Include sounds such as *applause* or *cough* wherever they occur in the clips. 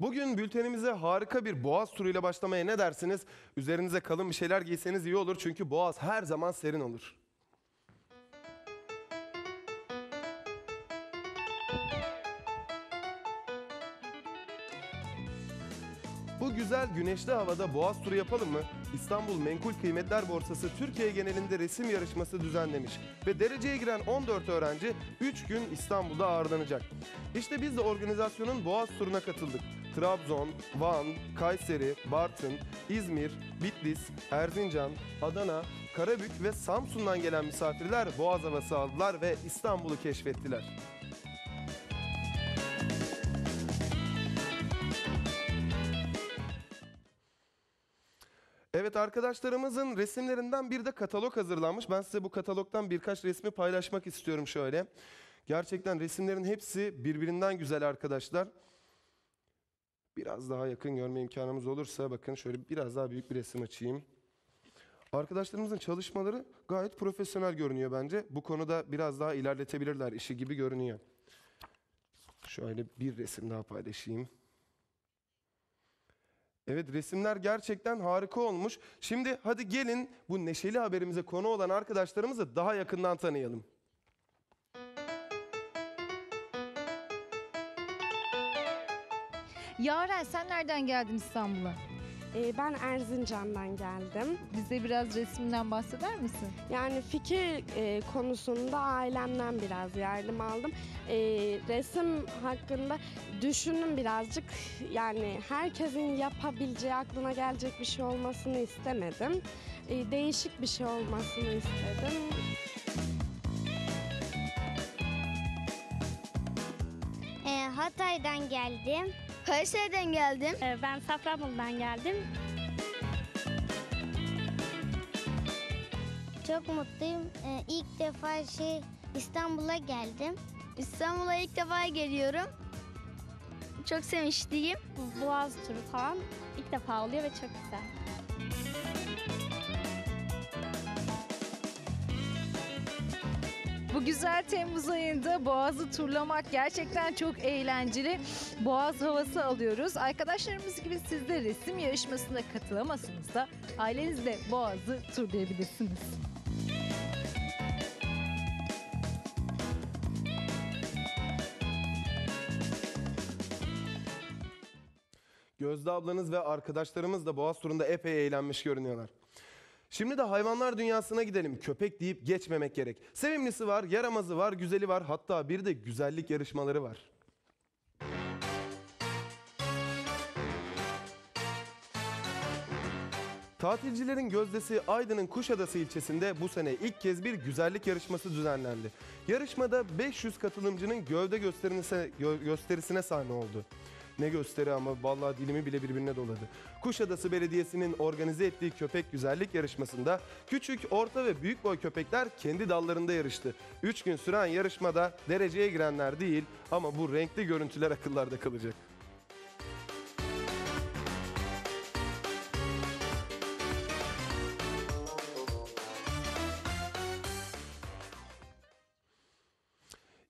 Bugün bültenimize harika bir boğaz turuyla başlamaya ne dersiniz? Üzerinize kalın bir şeyler giyseniz iyi olur çünkü boğaz her zaman serin olur. Bu güzel güneşli havada boğaz turu yapalım mı? İstanbul Menkul Kıymetler Borsası Türkiye genelinde resim yarışması düzenlemiş ve dereceye giren 14 öğrenci 3 gün İstanbul'da ağırlanacak. İşte biz de organizasyonun boğaz turuna katıldık. Trabzon, Van, Kayseri, Bartın, İzmir, Bitlis, Erzincan, Adana, Karabük ve Samsun'dan gelen misafirler boğaz havası aldılar ve İstanbul'u keşfettiler. Evet arkadaşlarımızın resimlerinden bir de katalog hazırlanmış. Ben size bu katalogdan birkaç resmi paylaşmak istiyorum şöyle. Gerçekten resimlerin hepsi birbirinden güzel arkadaşlar. Biraz daha yakın görme imkanımız olursa bakın şöyle biraz daha büyük bir resim açayım. Arkadaşlarımızın çalışmaları gayet profesyonel görünüyor bence. Bu konuda biraz daha ilerletebilirler işi gibi görünüyor. Şöyle bir resim daha paylaşayım. Evet resimler gerçekten harika olmuş. Şimdi hadi gelin bu neşeli haberimize konu olan arkadaşlarımızı daha yakından tanıyalım. Yaren sen nereden geldin İstanbul'a? Ee, ben Erzincan'dan geldim. Bize biraz resminden bahseder misin? Yani fikir e, konusunda ailemden biraz yardım aldım. Ee, resim hakkında düşündüm birazcık. Yani herkesin yapabileceği, aklına gelecek bir şey olmasını istemedim. Ee, değişik bir şey olmasını istedim. Ee, Hatay'dan geldim. Kayseri'den geldim. Ee, ben Safranbolu'dan geldim. Çok mutluyum. Ee, ilk defa şey İstanbul'a geldim. İstanbul'a ilk defa geliyorum. Çok sevinçliyim. Boğaz turu falan ilk defa oluyor ve çok güzel. Bu güzel Temmuz ayında Boğaz'ı turlamak gerçekten çok eğlenceli. Boğaz havası alıyoruz. Arkadaşlarımız gibi siz de resim yarışmasına katılamasanız da ailenizle Boğaz'ı turlayabilirsiniz. Gözde ablanız ve arkadaşlarımız da Boğaz turunda epey eğlenmiş görünüyorlar. Şimdi de hayvanlar dünyasına gidelim. Köpek deyip geçmemek gerek. Sevimlisi var, yaramazı var, güzeli var. Hatta bir de güzellik yarışmaları var. Tatilcilerin gözdesi Aydın'ın Kuşadası ilçesinde bu sene ilk kez bir güzellik yarışması düzenlendi. Yarışmada 500 katılımcının gövde gösterisine, gö- gösterisine sahne oldu. Ne gösteri ama vallahi dilimi bile birbirine doladı. Kuşadası Belediyesi'nin organize ettiği köpek güzellik yarışmasında küçük, orta ve büyük boy köpekler kendi dallarında yarıştı. 3 gün süren yarışmada dereceye girenler değil ama bu renkli görüntüler akıllarda kalacak.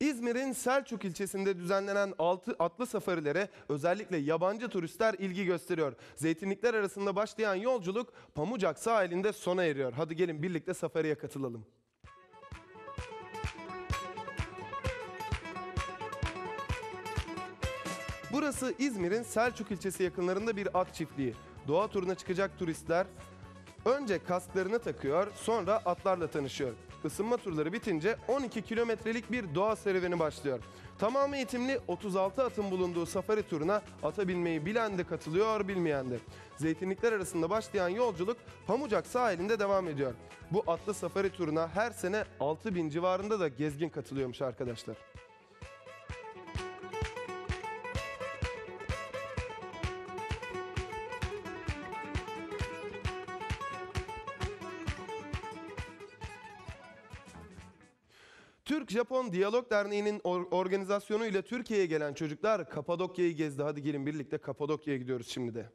İzmir'in Selçuk ilçesinde düzenlenen altı atlı safarilere özellikle yabancı turistler ilgi gösteriyor. Zeytinlikler arasında başlayan yolculuk Pamucak sahilinde sona eriyor. Hadi gelin birlikte safariye katılalım. Burası İzmir'in Selçuk ilçesi yakınlarında bir at çiftliği. Doğa turuna çıkacak turistler önce kasklarını takıyor, sonra atlarla tanışıyor. Isınma turları bitince 12 kilometrelik bir doğa serüveni başlıyor. Tamamı eğitimli 36 atın bulunduğu safari turuna ata binmeyi bilen de katılıyor, bilmeyen de. Zeytinlikler arasında başlayan yolculuk Pamucak sahilinde devam ediyor. Bu atlı safari turuna her sene 6000 civarında da gezgin katılıyormuş arkadaşlar. Türk-Japon Diyalog Derneği'nin or- organizasyonu ile Türkiye'ye gelen çocuklar Kapadokya'yı gezdi. Hadi gelin birlikte Kapadokya'ya gidiyoruz şimdi de.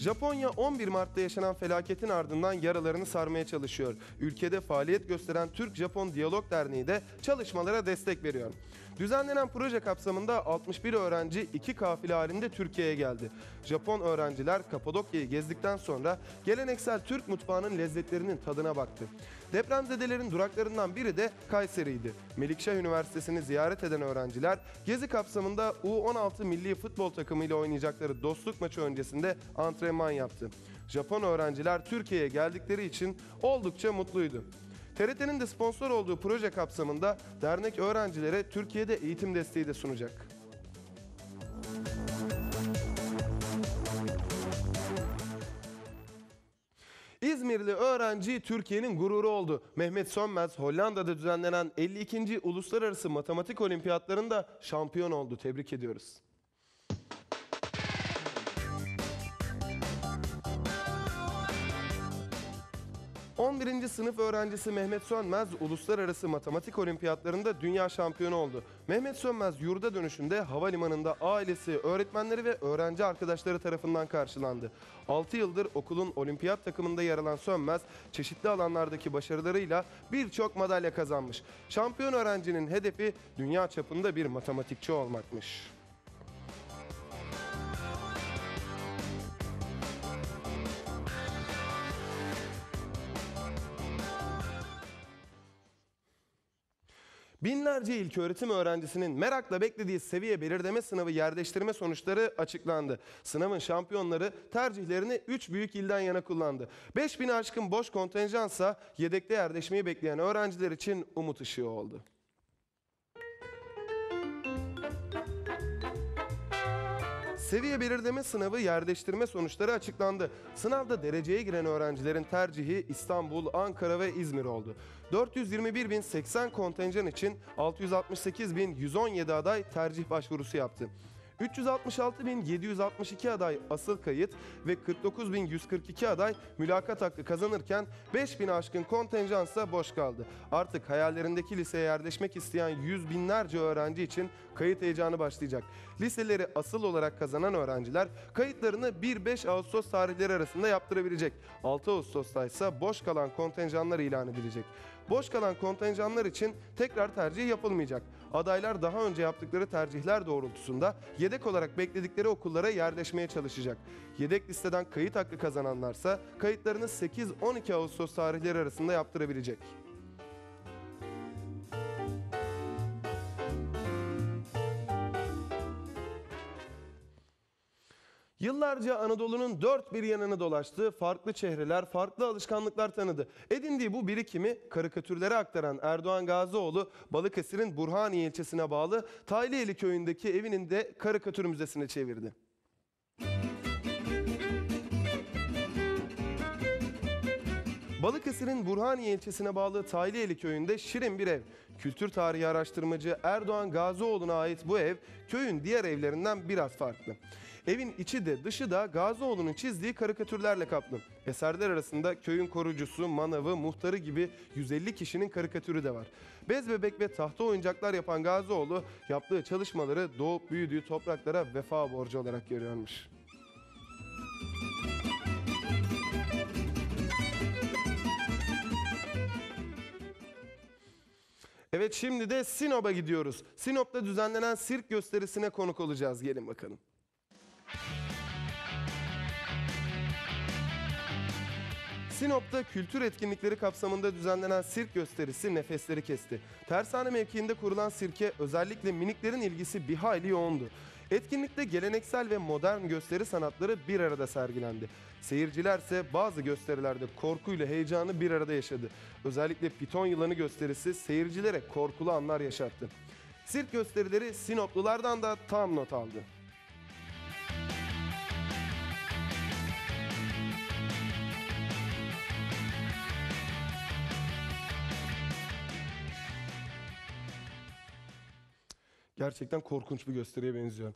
Japonya 11 Mart'ta yaşanan felaketin ardından yaralarını sarmaya çalışıyor. Ülkede faaliyet gösteren Türk-Japon Diyalog Derneği de çalışmalara destek veriyor. Düzenlenen proje kapsamında 61 öğrenci iki kafile halinde Türkiye'ye geldi. Japon öğrenciler Kapadokya'yı gezdikten sonra geleneksel Türk mutfağının lezzetlerinin tadına baktı. Depremzedelerin duraklarından biri de Kayseri'ydi. Melikşah Üniversitesi'ni ziyaret eden öğrenciler gezi kapsamında U16 milli futbol takımıyla oynayacakları dostluk maçı öncesinde antrenman yaptı. Japon öğrenciler Türkiye'ye geldikleri için oldukça mutluydu. TRT'nin de sponsor olduğu proje kapsamında dernek öğrencilere Türkiye'de eğitim desteği de sunacak. İzmirli öğrenci Türkiye'nin gururu oldu. Mehmet Sönmez Hollanda'da düzenlenen 52. Uluslararası Matematik Olimpiyatlarında şampiyon oldu. Tebrik ediyoruz. ...11. sınıf öğrencisi Mehmet Sönmez... ...Uluslararası Matematik Olimpiyatlarında dünya şampiyonu oldu. Mehmet Sönmez yurda dönüşünde havalimanında ailesi, öğretmenleri ve öğrenci arkadaşları tarafından karşılandı. 6 yıldır okulun olimpiyat takımında yer alan Sönmez... ...çeşitli alanlardaki başarılarıyla birçok madalya kazanmış. Şampiyon öğrencinin hedefi dünya çapında bir matematikçi olmakmış. Binlerce ilköğretim öğrencisinin merakla beklediği seviye belirleme sınavı yerleştirme sonuçları açıklandı. Sınavın şampiyonları tercihlerini 3 büyük ilden yana kullandı. 5000 aşkın boş kontenjansa yedekte yerleşmeyi bekleyen öğrenciler için umut ışığı oldu. Seviye belirleme sınavı yerleştirme sonuçları açıklandı. Sınavda dereceye giren öğrencilerin tercihi İstanbul, Ankara ve İzmir oldu. 421.080 kontenjan için 668.117 aday tercih başvurusu yaptı. 366.762 aday asıl kayıt ve 49.142 aday mülakat hakkı kazanırken 5.000 aşkın kontenjansa boş kaldı. Artık hayallerindeki liseye yerleşmek isteyen yüz binlerce öğrenci için kayıt heyecanı başlayacak. Liseleri asıl olarak kazanan öğrenciler kayıtlarını 1-5 Ağustos tarihleri arasında yaptırabilecek. 6 Ağustos'ta ise boş kalan kontenjanlar ilan edilecek. Boş kalan kontenjanlar için tekrar tercih yapılmayacak. Adaylar daha önce yaptıkları tercihler doğrultusunda yedek olarak bekledikleri okullara yerleşmeye çalışacak. Yedek listeden kayıt hakkı kazananlarsa kayıtlarını 8-12 Ağustos tarihleri arasında yaptırabilecek. Yıllarca Anadolu'nun dört bir yanını dolaştı, farklı çehreler, farklı alışkanlıklar tanıdı. Edindiği bu birikimi karikatürlere aktaran Erdoğan Gazioğlu, Balıkesir'in Burhaniye ilçesine bağlı Tayliyeli köyündeki evinin de karikatür müzesine çevirdi. Balıkesir'in Burhaniye ilçesine bağlı Tayliyeli köyünde şirin bir ev. Kültür tarihi araştırmacı Erdoğan Gazioğlu'na ait bu ev köyün diğer evlerinden biraz farklı. Evin içi de dışı da Gazioğlu'nun çizdiği karikatürlerle kaplı. Eserler arasında köyün korucusu, manavı, muhtarı gibi 150 kişinin karikatürü de var. Bez bebek ve tahta oyuncaklar yapan Gazioğlu yaptığı çalışmaları doğup büyüdüğü topraklara vefa borcu olarak görüyormuş. Evet şimdi de Sinop'a gidiyoruz. Sinop'ta düzenlenen sirk gösterisine konuk olacağız. Gelin bakalım. Sinop'ta kültür etkinlikleri kapsamında düzenlenen sirk gösterisi nefesleri kesti. Tersane mevkiinde kurulan sirke özellikle miniklerin ilgisi bir hayli yoğundu. Etkinlikte geleneksel ve modern gösteri sanatları bir arada sergilendi. Seyircilerse bazı gösterilerde korkuyla heyecanı bir arada yaşadı. Özellikle piton yılanı gösterisi seyircilere korkulu anlar yaşattı. Sirk gösterileri Sinoplulardan da tam not aldı. Gerçekten korkunç bir gösteriye benziyor.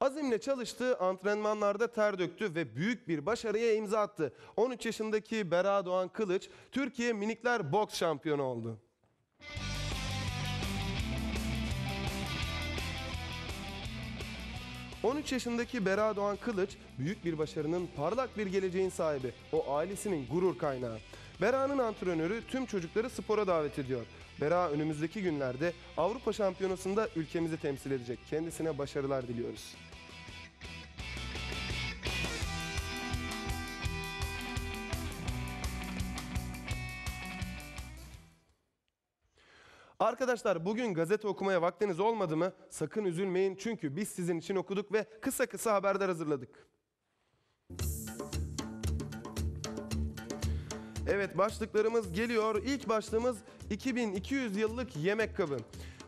Azimle çalıştı, antrenmanlarda ter döktü ve büyük bir başarıya imza attı. 13 yaşındaki Bera Doğan Kılıç, Türkiye Minikler Boks Şampiyonu oldu. 13 yaşındaki Bera Doğan Kılıç büyük bir başarının parlak bir geleceğin sahibi. O ailesinin gurur kaynağı. Bera'nın antrenörü tüm çocukları spora davet ediyor. Bera önümüzdeki günlerde Avrupa Şampiyonası'nda ülkemizi temsil edecek. Kendisine başarılar diliyoruz. Arkadaşlar bugün gazete okumaya vaktiniz olmadı mı? Sakın üzülmeyin çünkü biz sizin için okuduk ve kısa kısa haberler hazırladık. Evet başlıklarımız geliyor. İlk başlığımız 2200 yıllık yemek kabı.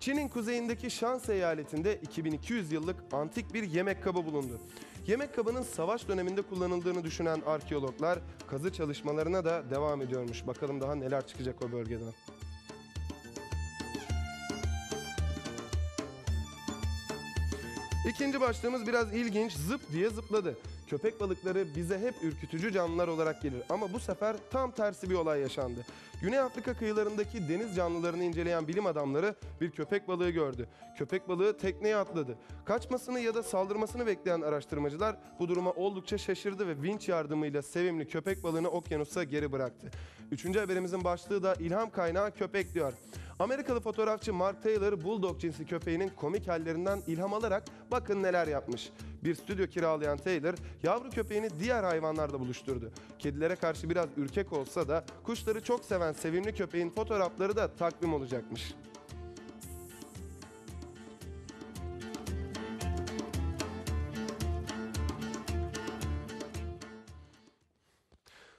Çin'in kuzeyindeki Şans eyaletinde 2200 yıllık antik bir yemek kabı bulundu. Yemek kabının savaş döneminde kullanıldığını düşünen arkeologlar kazı çalışmalarına da devam ediyormuş. Bakalım daha neler çıkacak o bölgeden. İkinci başlığımız biraz ilginç. Zıp diye zıpladı. Köpek balıkları bize hep ürkütücü canlılar olarak gelir. Ama bu sefer tam tersi bir olay yaşandı. Güney Afrika kıyılarındaki deniz canlılarını inceleyen bilim adamları bir köpek balığı gördü. Köpek balığı tekneye atladı. Kaçmasını ya da saldırmasını bekleyen araştırmacılar bu duruma oldukça şaşırdı ve vinç yardımıyla sevimli köpek balığını okyanusa geri bıraktı. Üçüncü haberimizin başlığı da ilham kaynağı köpek diyor. Amerikalı fotoğrafçı Mark Taylor Bulldog cinsi köpeğinin komik hallerinden ilham alarak bakın neler yapmış. Bir stüdyo kiralayan Taylor yavru köpeğini diğer hayvanlarla buluşturdu. Kedilere karşı biraz ürkek olsa da kuşları çok seven sevimli köpeğin fotoğrafları da takvim olacakmış.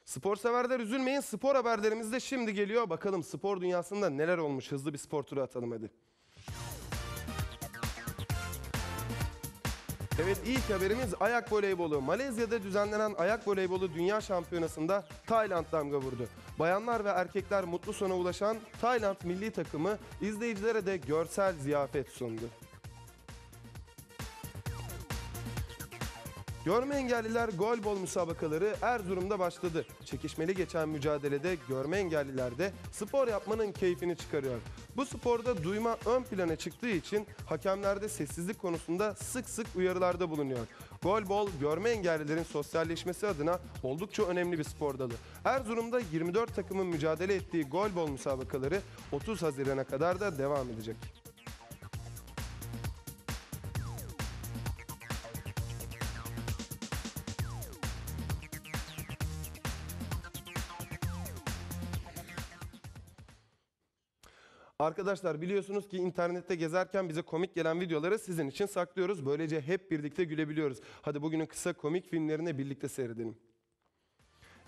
Spor severler üzülmeyin. Spor haberlerimiz de şimdi geliyor. Bakalım spor dünyasında neler olmuş. Hızlı bir spor turu atalım hadi. Evet ilk haberimiz ayak voleybolu. Malezya'da düzenlenen ayak voleybolu dünya şampiyonasında Tayland damga vurdu. Bayanlar ve erkekler mutlu sona ulaşan Tayland milli takımı izleyicilere de görsel ziyafet sundu. Görme engelliler golbol müsabakaları Erzurum'da başladı. Çekişmeli geçen mücadelede görme engelliler de spor yapmanın keyfini çıkarıyor. Bu sporda duyma ön plana çıktığı için hakemler de sessizlik konusunda sık sık uyarılarda bulunuyor. Golbol görme engellilerin sosyalleşmesi adına oldukça önemli bir spor dalı. Erzurum'da 24 takımın mücadele ettiği golbol müsabakaları 30 Haziran'a kadar da devam edecek. Arkadaşlar biliyorsunuz ki internette gezerken bize komik gelen videoları sizin için saklıyoruz. Böylece hep birlikte gülebiliyoruz. Hadi bugünün kısa komik filmlerini birlikte seyredelim.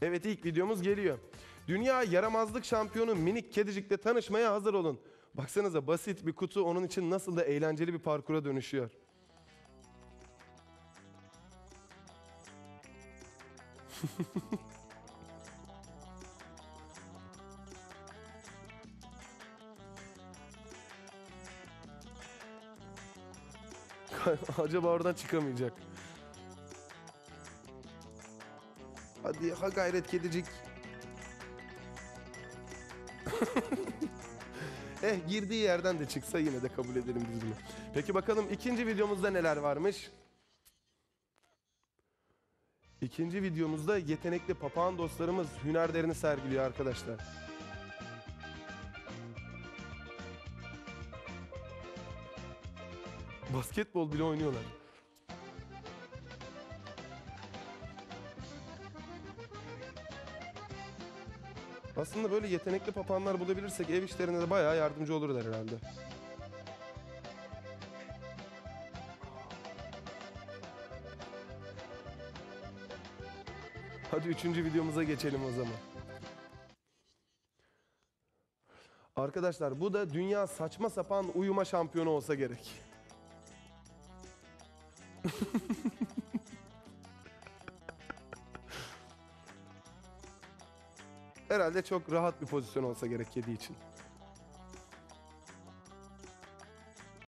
Evet ilk videomuz geliyor. Dünya yaramazlık şampiyonu minik kedicikle tanışmaya hazır olun. Baksanıza basit bir kutu onun için nasıl da eğlenceli bir parkura dönüşüyor. *laughs* *laughs* Acaba oradan çıkamayacak. Hadi ha gayret kedicik. *laughs* eh girdiği yerden de çıksa yine de kabul edelim biz bunu. Peki bakalım ikinci videomuzda neler varmış? İkinci videomuzda yetenekli papağan dostlarımız hünerlerini sergiliyor arkadaşlar. Basketbol bile oynuyorlar. Aslında böyle yetenekli papağanlar bulabilirsek ev işlerine de bayağı yardımcı olurlar herhalde. Hadi üçüncü videomuza geçelim o zaman. Arkadaşlar bu da dünya saçma sapan uyuma şampiyonu olsa gerek. Herhalde çok rahat bir pozisyon olsa gerek kedi için.